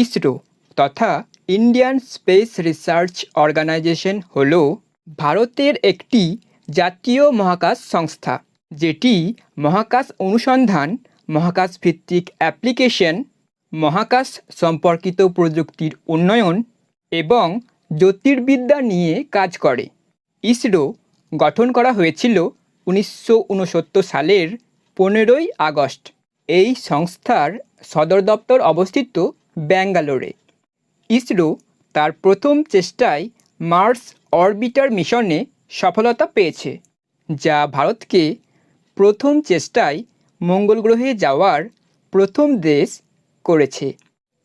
ইসরো তথা Indian space research organisation হল ভারতের একটি জাতীয় মহাকাশ সংস্থা, যেটি মহাকাশ অনুসন্ধান মহাকাশ ভিত্তিক অ্যাপ্লিকেশন, মহাকাশ সম্পর্কিত প্রযুক্তির উন্নয়ন এবং জ্যোতির্বিদ্যা নিয়ে কাজ করে। ইসরো গঠন করা হয়েছিল উনিশশো উনসত্তর সালের পনেরোই আগস্ট। এই সংস্থার সদর দপ্তর অবস্থিত ব্যাঙ্গালোরে। ইসরো তার প্রথম চেষ্টায় মার্স অরবিটার মিশনে সফলতা পেয়েছে, যা ভারতকে প্রথম চেষ্টায় মঙ্গল গ্রহে যাওয়ার প্রথম দেশ করেছে।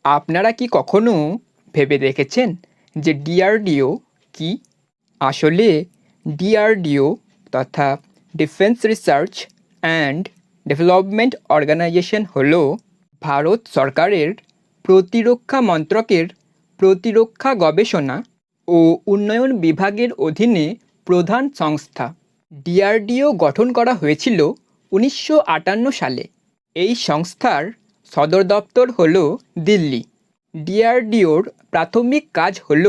আপনারা কি কখনো ভেবে দেখেছেন যে ডিআরডিও কি? আসলে ডিআরডিও তথা defence research and development organisation হল ভারত সরকারের প্রতিরক্ষা মন্ত্রকের প্রতিরক্ষা গবেষণা ও উন্নয়ন বিভাগের অধীনে প্রধান সংস্থা। ডিআরডিও গঠন করা হয়েছিল উনিশশো আটান্ন সালে। এই সংস্থার সদর দপ্তর হল দিল্লি। ডিআরডিওর প্রাথমিক কাজ হল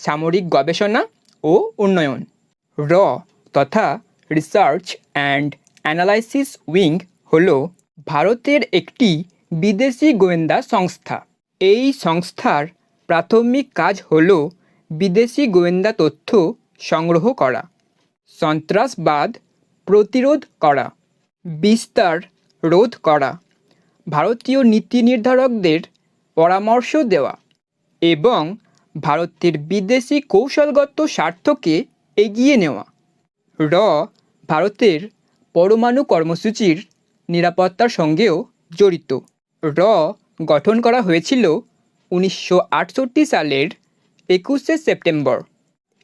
সামরিক গবেষণা ও উন্নয়ন। র তথা রিসার্চ অ্যান্ড অ্যানালাইসিস উইং হল ভারতের একটি বিদেশি গোয়েন্দা সংস্থা। এই সংস্থার প্রাথমিক কাজ হল বিদেশি গোয়েন্দা তথ্য সংগ্রহ করা, সন্ত্রাসবাদ প্রতিরোধ করা, বিস্তার রোধ করা, ভারতীয় নীতি নির্ধারকদের পরামর্শ দেওয়া এবং ভারতের বিদেশি কৌশলগত স্বার্থকে এগিয়ে নেওয়া। র, ভারতের পরমাণু কর্মসূচির নিরাপত্তার সঙ্গেও জড়িত। র গঠন করা হয়েছিল উনিশশো আটষট্টি সালের একুশে সেপ্টেম্বর।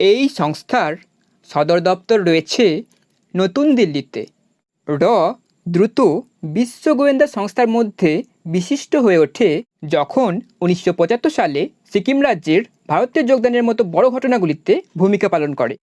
এই সংস্থার সদর দপ্তর রয়েছে নতুন দিল্লিতে। র দ্রুত বিশ্ব গোয়েন্দা সংস্থার মধ্যে বিশিষ্ট হয়ে ওঠে যখন উনিশশো পঁচাত্তর সালে সিকিম রাজ্যের ভারতের যোগদানের মতো বড় ঘটনাগুলিতে ভূমিকা পালন করে।